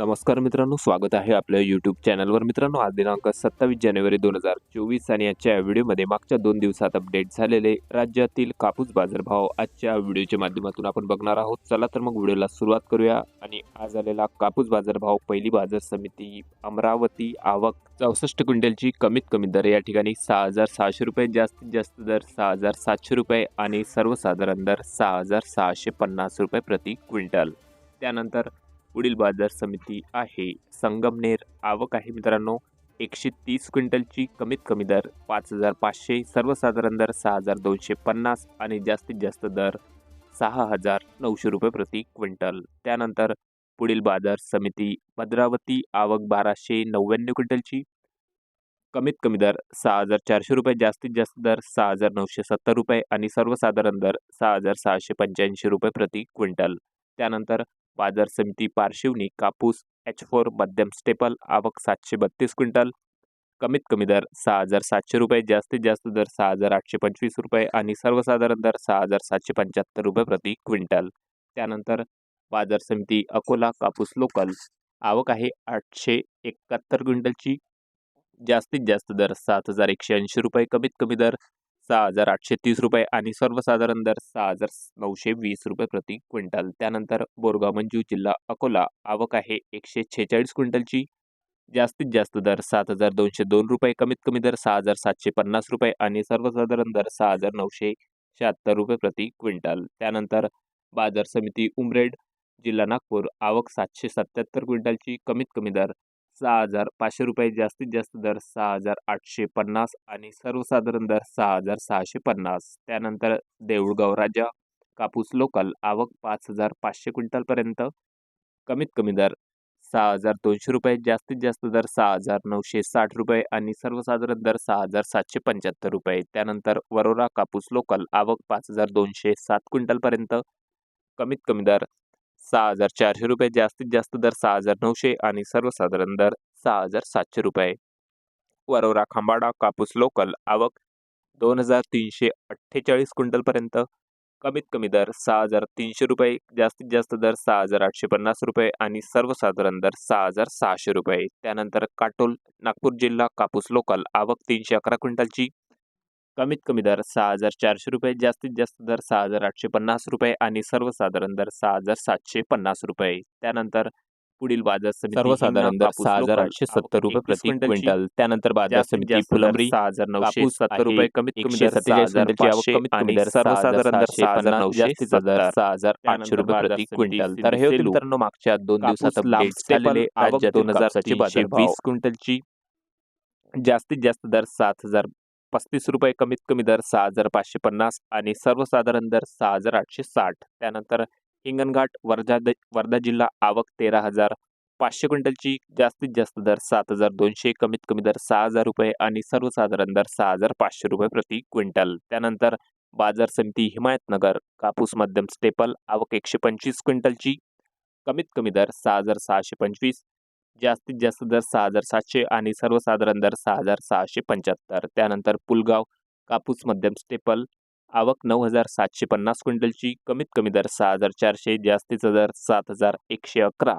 नमस्कार मित्रांनो स्वागत आहे आपल्या यूट्यूब चॅनलवर मित्रांनो आज दिनांक सत्तावीस जानेवारी दोन हजार चोवीस आणि आजच्या या व्हिडिओमध्ये मागच्या दोन दिवसात अपडेट झालेले राज्यातील कापूस बाजारभाव आजच्या व्हिडिओच्या माध्यमातून आपण बघणार आहोत. चला तर मग व्हिडिओला सुरुवात करूया. आणि आज आलेला कापूस बाजारभाव पहिली बाजार समिती अमरावती आवक चौसष्ट क्विंटलची कमीत कमी दर या ठिकाणी सहा हजार सहाशे रुपये जास्तीत जास्त दर सहा हजार सातशे रुपये आणि सर्वसाधारण दर सहा हजार सहाशे पन्नास रुपये प्रति क्विंटल. त्यानंतर पुढील बाजार समिती आहे. संगमनेर आवक आहे मित्रांनो. एकशे तीस क्विंटलची कमीत कमी दर पाच हजार पाचशे सर्वसाधारण दर सहा हजार दोनशे पन्नास आणि जास्तीत जास्त दर सहा हजार नऊशे रुपये प्रति क्विंटल. त्यानंतर पुढील बाजार समिती भद्रावती आवक बाराशे नव्याण्णव क्विंटलची कमीत कमी दर सहा हजार चारशे रुपये जास्तीत जास्त दर सहा हजार नऊशे सत्तर रुपये आणि सर्वसाधारण दर सहा हजार सहाशे पंच्याऐंशी रुपये प्रति क्विंटल. त्यानंतर बाजार समिती पारशिवनी कापूस एच फोर मध्यम स्टेपल आवक सातशे बत्तीस क्विंटल. कमीत कमी दर सहा हजार सातशे रुपये जास्तीत जास्त दर सहा हजार आठशे पंचवीस रुपये आणि सर्वसाधारण दर सहा हजार सातशे पंच्याहत्तर रुपये प्रति क्विंटल. त्यानंतर बाजार समिती अकोला कापूस लोकल आवक आहे आठशे एकाहत्तर क्विंटलची. जास्तीत जास्त दर सात हजार एकशे ऐंशी रुपये कमीत कमी दर सहा हजार आठशे तीस रुपये आणि सर्वसाधारण दर सहा हजार नऊशे वीस रुपये प्रति क्विंटल. त्यानंतर बोरगाव मंजू जिल्हा अकोला. आवक आहे एकशे छेचाळीस क्विंटलची. जास्तीत जास्त दर सात हजार दोनशे दोन रुपये कमीत कमी दर सहा हजार सातशे पन्नास रुपये आणि सर्वसाधारण दर सहा हजार नऊशे शहात्तर रुपये प्रति क्विंटल. त्यानंतर बाजार समिती उमरेड जिल्हा नागपूर. आवक सातशे सत्याहत्तर क्विंटलची कमीत कमी दर सहा हजार पाचशे रुपये जास्तीत जास्त दर सहा हजार आठशे पन्नास आणि सर्वसाधारण दर सहा हजार सहाशे पन्नास. त्यानंतर देऊळगाव राजा कापूस लोकल आवक पाच हजार पाचशे क्विंटलपर्यंत कमीत कमी दर सहा हजार दोनशे रुपये जास्तीत जास्त दर सहा हजार नऊशे साठ रुपये आणि सर्वसाधारण दर सहा हजार सातशे पंच्याहत्तर रुपये. त्यानंतर वरोरा कापूस लोकल आवक पाच हजार दोनशे सात क्विंटलपर्यंत कमीत कमी दर सहा हजार चारशे रुपये जास्तीत जास्त दर सहा हजार नऊशे आणि सर्वसाधारण दर सहा हजार सातशे रुपये. वरोरा खांबाडा कापूस लोकल आवक दोन हजार तीनशे अठ्ठेचाळीस क्विंटलपर्यंत कमीत कमी दर सहा हजार तीनशे रुपये जास्तीत जास्त दर सहा हजार आठशे पन्नास रुपये आणि सर्वसाधारण दर सहा हजार सहाशे रुपये. त्यानंतर काटोल नागपूर जिल्हा कापूस लोकल आवक तीनशे अकरा क्विंटलची. कमीत कमी दर सहा हजार चारशे रुपये जास्तीत जास्त दर सहा हजार आठशे पन्नास रुपये आणि सर्वसाधारण दर सहा हजार सातशे पन्नास रुपये त्यानंतर पुढील बाजार समिती सर्वसाधारण दर सहा हजार आठशे सत्तर रुपये 21 प्रति. क्विंटल त्यानंतर बाजार समिती फुलंब्री सहा हजार नऊशे सत्तर रुपये कमीत कमी दर सहा सत्तेचाळीस हजार क्विंटलची आवक पाचशे कमीत कमी आणि दर सर्वसाधारण दर सहा हजार नऊशे दर सहा हजार आठशे रुपये प्रति क्विंटल तर हे होते. मित्रांनो मागच्या दोन दिवसात झालेले आवक राज्यातील दोन हजार. वीस क्विंटलची जास्तीत जास्त दर सात हजार पस्तीस रुपये कमीत कमी दर सहा हजार पाचशे पन्नास आणि सर्वसाधारण दर सहा हजार आठशे साठ. त्यानंतर हिंगणघाट वर्धा द- वर्धा जिल्हा आवक तेरा हजार पाचशे क्विंटलची जास्तीत जास्त दर सात हजार दोनशे कमीत कमी दर सहा हजार रुपये आणि सर्वसाधारण दर सहा हजार पाचशे रुपये प्रति क्विंटल. त्यानंतर बाजार समिती हिमायतनगर कापूस मध्यम स्टेपल आवक एकशे पंचवीस क्विंटलची कमीत कमी दर सहा हजार सहाशे पंचवीस जास्तीत जास्त दर सहा हजार सातशे आणि सर्वसाधारण दर सहा हजार सहाशे पंच्याहत्तर. त्यानंतर पुलगाव कापूस मध्यम स्टेपल आवक नऊ हजार सातशे पन्नास क्विंटलची कमीत कमी दर सहा हजार चारशे जास्तीचा दर सात हजार एकशे अकरा.